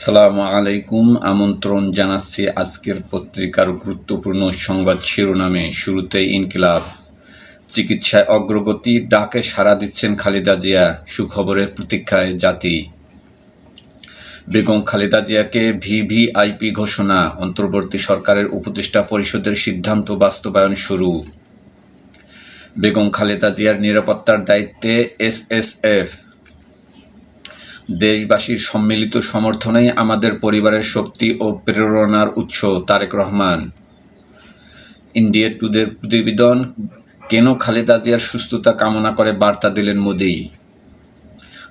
আসসালামু আলাইকুম। আমন্ত্রণ জানাচ্ছি আজকের পত্রিকার গুরুত্বপূর্ণ সংবাদ শিরোনামে। শুরুতেই ইনকিলাব। চিকিৎসায় অগ্রগতি, ডাকে সাড়া দিচ্ছেন খালেদা জিয়া, সুখবরের প্রতীক্ষায় জাতি। বেগম খালেদা জিয়াকে ভিভিআইপি ঘোষণা, অন্তর্বর্তী সরকারের উপদেষ্টা পরিষদের সিদ্ধান্ত বাস্তবায়ন শুরু। বেগম খালেদা জিয়ার নিরাপত্তার দায়িত্বে এসএসএফ। দেশবাসীর সম্মিলিত সমর্থনেই আমাদের পরিবারের শক্তি ও প্রেরণার উৎস তারেক রহমান। ইন্ডিয়া টুডের প্রতিবেদন, কেন খালেদা জিয়ার সুস্থতা কামনা করে বার্তা দিলেন মোদি।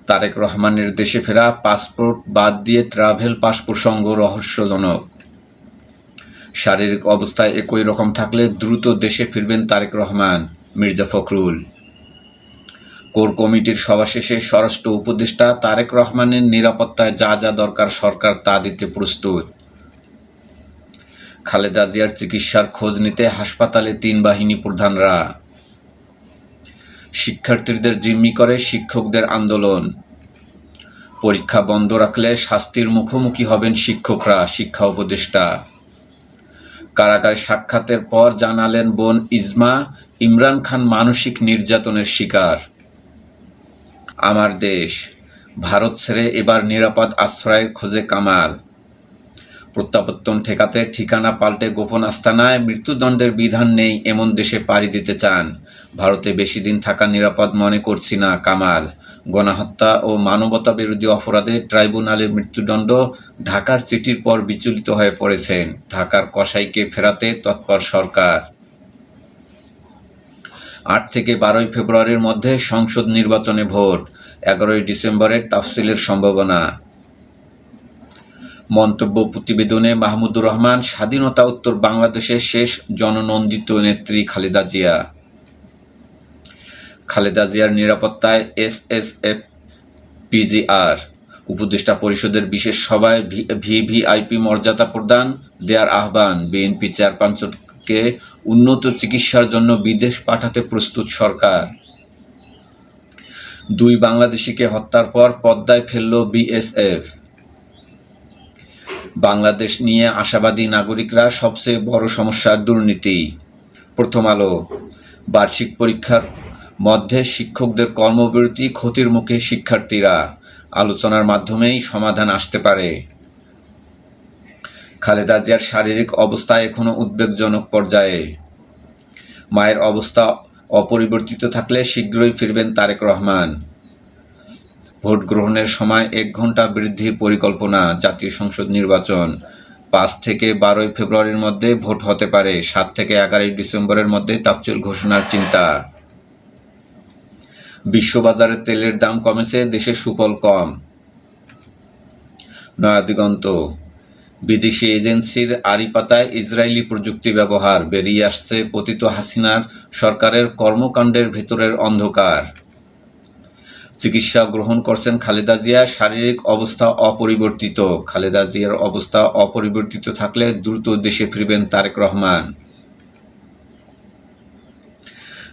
তারেক রহমানের দেশে ফেরা পাসপোর্ট বাদ দিয়ে ট্রাভেল পাস প্রসঙ্গ রহস্যজনক। শারীরিক অবস্থায় একই রকম থাকলে দ্রুত দেশে ফিরবেন তারেক রহমান, মির্জা ফখরুল। কোর কমিটির সভা শেষে স্বরাষ্ট্র উপদেষ্টা তারেক রহমানের নিরাপত্তায় যা যা দরকার সরকার তা দিতে প্রস্তুত। খালেদা জিয়ার চিকিৎসার খোঁজ নিতে হাসপাতালে তিন বাহিনী প্রধানরা। শিক্ষার্থীদের জিম্মি করে শিক্ষকদের আন্দোলন। পরীক্ষা বন্ধ রাখলে শাস্তির মুখোমুখি হবেন শিক্ষকরা, শিক্ষা উপদেষ্টা। কারাগার সাক্ষাতের পর জানালেন বোন ইজমা, ইমরান খান মানসিক নির্যাতনের শিকার। আমার দেশ। ভারত ছেড়ে এবার নিরাপদ আশ্রয়ের খোঁজে কামাল। প্রত্যাবর্তন ঠেকাতে ঠিকানা পাল্টে গোপন আস্তানায় মৃত্যুদণ্ডের বিধান নেই এমন দেশে পাড়ি দিতে চান। ভারতে বেশি দিন থাকা নিরাপদ মনে করছি না কামাল। গণহত্যা ও মানবতা বিরোধী অপরাধে ট্রাইব্যুনালে মৃত্যুদণ্ড ঢাকার চিঠির পর বিচলিত হয়ে পড়েছেন। ঢাকার কসাইকে ফেরাতে তৎপর সরকার। আট থেকে বারোই ফেব্রুয়ারির মধ্যে সংসদ নির্বাচনে ভোট, এগারোই ডিসেম্বরের তাফসিলের সম্ভাবনা। মন্তব্য প্রতিবেদনে মাহমুদুর রহমান, স্বাধীনতা উত্তর বাংলাদেশের শেষ জননন্দিত নেত্রী খালেদা জিয়া। খালেদা জিয়ার নিরাপত্তায় এসএসএফ পিজিআর উপদেষ্টা পরিষদের বিশেষ সভায় ভিভিআইপি মর্যাদা প্রদান দেওয়ার আহ্বান বিএনপি চেয়ারপারসনকে উন্নত চিকিৎসার জন্য বিদেশ পাঠাতে প্রস্তুত সরকার। দুই বাংলাদেশিকে হত্যার পর পদ্মায় ফেলল বিএসএফ। বাংলাদেশ নিয়ে আশাবাদী নাগরিকরা সবচেয়ে বড় সমস্যা দুর্নীতি। প্রথম আলো, বার্ষিক পরীক্ষার মধ্যে শিক্ষকদের কর্মবিরতি ক্ষতির মুখে শিক্ষার্থীরা। আলোচনার মাধ্যমেই সমাধান আসতে পারে। খালেদা জিয়ার শারীরিক অবস্থা এখনও উদ্বেগজনক পর্যায়ে। মায়ের অবস্থা অপরিবর্তিত থাকলে শীঘ্রই ফিরবেন তারেক রহমান। ভোট গ্রহণের সময় এক ঘণ্টা বৃদ্ধির পরিকল্পনা, জাতীয় সংসদ নির্বাচন। পাঁচ থেকে বারোই ফেব্রুয়ারির মধ্যে ভোট হতে পারে, সাত থেকে এগারোই ডিসেম্বরের মধ্যে তাপচুল ঘোষণার চিন্তা। বিশ্ববাজারে তেলের দাম কমেছে, দেশে সুফল কম। নয়াদিগন্ত বিদেশি এজেন্সির আড়িপাতায় ইসরায়েলি প্রযুক্তি ব্যবহার বেরিয়ে আসছে পতিত হাসিনার সরকারের কর্মকাণ্ডের ভেতরের অন্ধকার। চিকিৎসা গ্রহণ করছেন খালেদা জিয়া শারীরিক অবস্থা অপরিবর্তিত। খালেদা জিয়ার অবস্থা অপরিবর্তিত থাকলে দ্রুত দেশে ফিরবেন তারেক রহমান।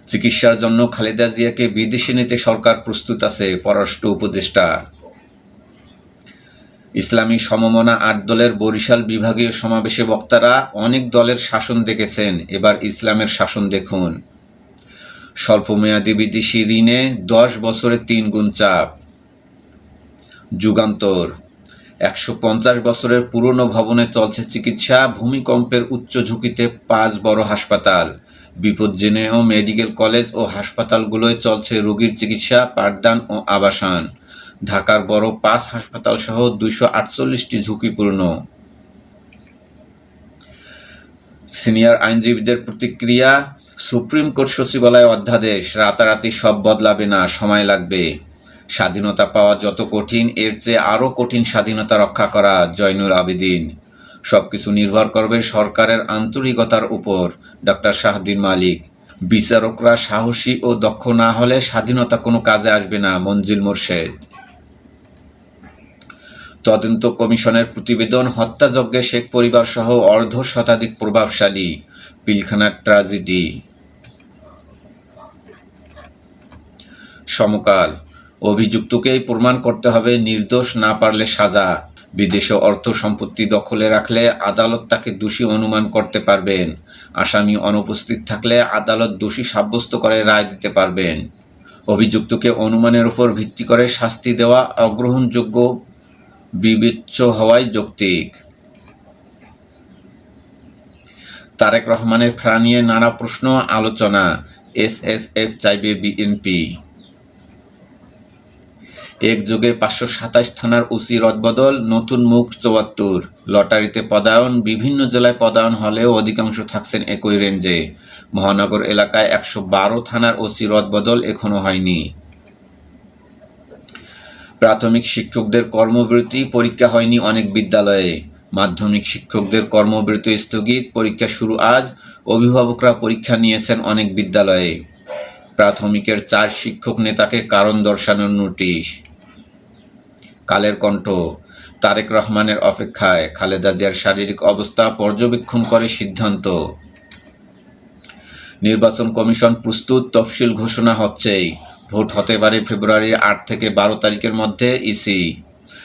চিকিৎসার জন্য খালেদা জিয়াকে বিদেশে নিতে সরকার প্রস্তুত আছে, পররাষ্ট্র উপদেষ্টা। ইসলামী সমমনা আট দলের বরিশাল বিভাগীয় সমাবেশে বক্তারা অনেক দলের শাসন দেখেছেন, এবার ইসলামের শাসন দেখুন। স্বল্পমেয়াদী বিদেশি ঋণে দশ বছরে তিন গুণ চাপ। যুগান্তর, একশো পঞ্চাশ বছরের পুরনো ভবনে চলছে চিকিৎসা, ভূমিকম্পের উচ্চ ঝুঁকিতে পাঁচ বড় হাসপাতাল। বিপজ্জনীয় মেডিকেল কলেজ ও হাসপাতালগুলোয় চলছে রোগীর চিকিৎসা, পাঠদান ও আবাসন। ঢাকার বড় পাঁচ হাসপাতাল সহ দুইশো আটচল্লিশটি ঝুঁকিপূর্ণ। সিনিয়র আইনজীবীদের প্রতিক্রিয়া, সুপ্রিম কোর্ট সচিবালয় অধ্যাদেশ, রাতারাতি সব বদলাবে না, সময় লাগবে। স্বাধীনতা পাওয়া যত কঠিন, এর চেয়ে আরও কঠিন স্বাধীনতা রক্ষা করা জয়নুল আবেদিন। সব কিছু নির্ভর করবে সরকারের আন্তরিকতার উপর, ডক্টর শাহদিন মালিক। বিচারকরা সাহসী ও দক্ষ না হলে স্বাধীনতা কোনো কাজে আসবে না, মঞ্জিল মোর্শেদ। তদন্ত কমিশনের প্রতিবেদন, হত্যাযজ্ঞে শেখ পরিবার সহ অর্ধ শতাধিক প্রভাবশালী। পিলখানার ট্রাজেডি। সমকাল। অভিযুক্তকেই প্রমাণ করতে হবে, নির্দোষ না পারলে সাজা। বিদেশে অর্থ সম্পত্তি দখলে রাখলে আদালত তাকে দোষী অনুমান করতে পারবেন। আসামি অনুপস্থিত থাকলে আদালত দোষী সাব্যস্ত করে রায় দিতে পারবেন। অভিযুক্তকে অনুমানের উপর ভিত্তি করে শাস্তি দেওয়া অগ্রহণযোগ্য বিবেচ্য হওয়াই যৌক্তিক। তারেক রহমানের ফেরা নিয়ে নানা প্রশ্ন, আলোচনা, এসএসএফ চাইবে বিএনপি। এক যুগে পাঁচশো সাতাশ থানার ওসি রদবদল, নতুন মুখ চুয়াত্তর। লটারিতে পদায়ন, বিভিন্ন জেলায় পদায়ন হলেও অধিকাংশ থাকছেন একই রেঞ্জে। মহানগর এলাকায় একশো বারো থানার ওসি রদবদল এখনও হয়নি। প্রাথমিক শিক্ষকদের কর্মবিরতি পরীক্ষা হয়নি অনেক বিদ্যালয়ে। মাধ্যমিক শিক্ষকদের কর্মবিরতি স্থগিত, পরীক্ষা শুরু আজ, অভিভাবকরা পরীক্ষা নিয়েছেন অনেক বিদ্যালয়ে। প্রাথমিকের চার শিক্ষক নেতাকে কারণ দর্শানোর নোটিশ। কালের কণ্ঠ, তারেক রহমানের অপেক্ষায় খালেদা জিয়ার শারীরিক অবস্থা পর্যবেক্ষণ করে সিদ্ধান্ত। নির্বাচন কমিশন প্রস্তুত, তফসিল ঘোষণা হচ্ছেই। ভোট হতে পারে ফেব্রুয়ারির আট থেকে বারো তারিখের মধ্যে ইসি।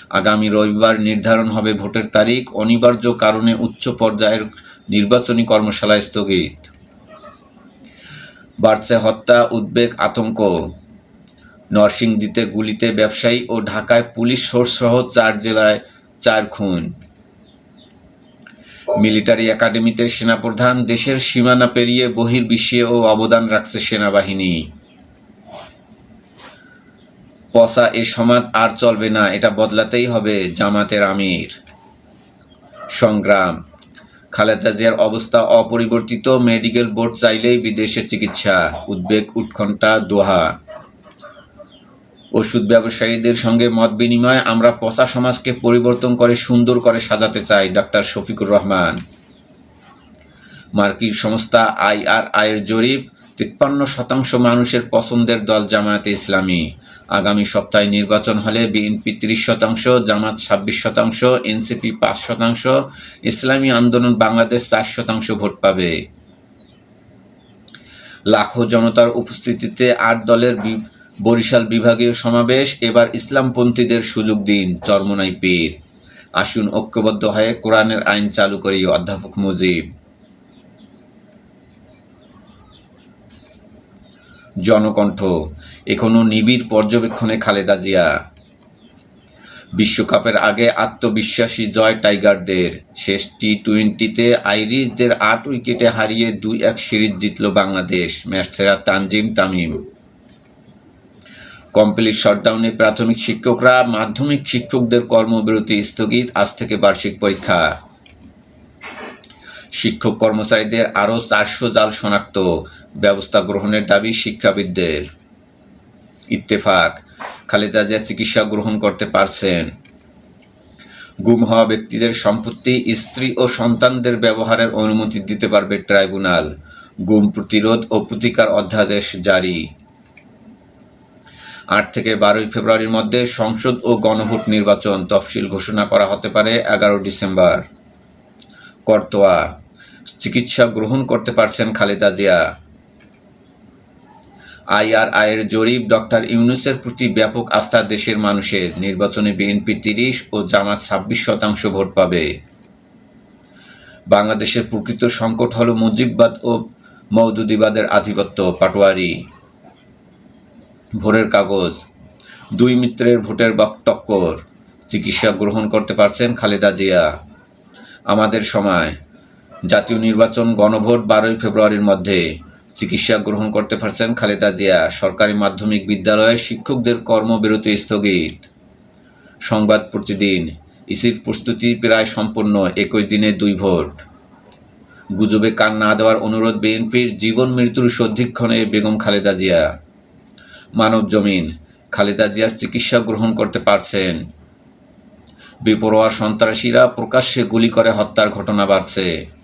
আগামী রবিবার নির্ধারণ হবে ভোটের তারিখ, অনিবার্য কারণে উচ্চ পর্যায়ের নির্বাচনী কর্মশালা স্থগিত। বাড়ছে হত্যা, উদ্বেগ, আতঙ্ক। নরসিংদীতে গুলিতে ব্যবসায়ী ও ঢাকায় পুলিশ সহ চার জেলায় চার খুন। মিলিটারি একাডেমিতে সেনাপ্রধান দেশের সীমানা পেরিয়ে বহির্বিশ্বে ও অবদান রাখছে সেনাবাহিনী। পসা এ সমাজ আর চলবে না, এটা বদলাতেই হবে জামাতের আমির। সংগ্রাম। খালেদা জিয়ার অবস্থা অপরিবর্তিত, মেডিকেল বোর্ড চাইলেই বিদেশে চিকিৎসা। উদ্বেগ, উৎকণ্ঠা, দোহা। ওষুধ ব্যবসায়ীদের সঙ্গে মত বিনিময়, আমরা পচা সমাজকে পরিবর্তন করে, সুন্দর করে সাজাতে চাই, ডাক্তার শফিকুর রহমান। মার্কিন সংস্থা আইআরআই এর জরিপ, তিপ্পান্ন শতাংশ মানুষের পছন্দের দল জামায়াতে ইসলামী। আগামী সপ্তাহে নির্বাচন হলে বিএনপি তিরিশ শতাংশ, জামাত ছাব্বিশ শতাংশ, এনসিপি পাঁচ শতাংশ, ইসলামী আন্দোলন বাংলাদেশ চার শতাংশ ভোট পাবে। লাখো জনতার উপস্থিতিতে আট দলের বরিশাল বিভাগীয় সমাবেশ, এবার ইসলামপন্থীদের সুযোগ দিন চরমনাই পীর। আসুন ঐক্যবদ্ধ হয়ে কোরআনের আইন চালু করি অধ্যাপক মুজিব। জনকণ্ঠ। এখনও নিবিড় পর্যবেক্ষণে খালেদা জিয়া। বিশ্বকাপের আগে আত্মবিশ্বাসী জয় টাইগারদের। শেষ টি টোয়েন্টিতে আইরিশদের আট উইকেটে হারিয়ে দুই এক সিরিজ জিতল বাংলাদেশ, ম্যাচ সেরা তানজিম তামিম। কমপ্লিট শটডাউনে প্রাথমিক শিক্ষকরা মাধ্যমিক শিক্ষকদের কর্মবিরতি স্থগিত, আজ থেকে বার্ষিক পরীক্ষা। শিক্ষক কর্মচারীদের আরও চারশো জাল শনাক্ত ব্যবস্থা গ্রহণের দাবি শিক্ষাবিদদের। ইত্তেফাক, খালেদা জিয়া চিকিৎসা গ্রহণ করতে পারছেন। গুম হওয়া ব্যক্তিদের সম্পত্তি স্ত্রী ও সন্তানদের ব্যবহারের অনুমতি দিতে পারবে ট্রাইব্যুনাল। গুম প্রতিরোধ ও প্রতিকার অধ্যাদেশ জারি। আট থেকে বারোই ফেব্রুয়ারির মধ্যে সংসদ ও গণভোট নির্বাচন তফসিল ঘোষণা করা হতে পারে এগারো ডিসেম্বর। করতোয়া চিকিৎসা গ্রহণ করতে পারছেন খালেদা জিয়া। আইআরআইয়ের জরিপ, ডক্টর ইউনুসের প্রতি ব্যাপক আস্থা দেশের মানুষের। নির্বাচনে বিএনপি তিরিশ ও জামাত ছাব্বিশ শতাংশ ভোট পাবে। বাংলাদেশের প্রকৃত সংকট হল মুজিববাদ ও মৌদুদিবাদের আধিপত্য, পাটোয়ারি। ভোরের কাগজ, দুই মিত্রের ভোটের টক্কর। চিকিৎসা গ্রহণ করতে পারছেন খালেদা জিয়া। আমাদের সময়। জাতীয় নির্বাচন গণভোট বারোই ফেব্রুয়ারির মধ্যে। চিকিৎসা গ্রহণ করতে পারছেন খালেদা জিয়া, সরকারি মাধ্যমিক বিদ্যালয়ে শিক্ষকদের কর্মবিরতি স্থগিত। সংবাদ প্রতিদিন, ইসির প্রস্তুতি প্রায় সম্পূর্ণ, একই দিনে দুই ভোট। গুজবে কান না দেওয়ার অনুরোধ বিএনপির জীবন মৃত্যুর সন্ধিক্ষণে বেগম খালেদা জিয়া। মানব জমিন, খালেদা জিয়ার চিকিৎসা গ্রহণ করতে পারছেন। বেপরোয়া সন্ত্রাসীরা প্রকাশ্যে গুলি করে হত্যার ঘটনা বাড়ছে।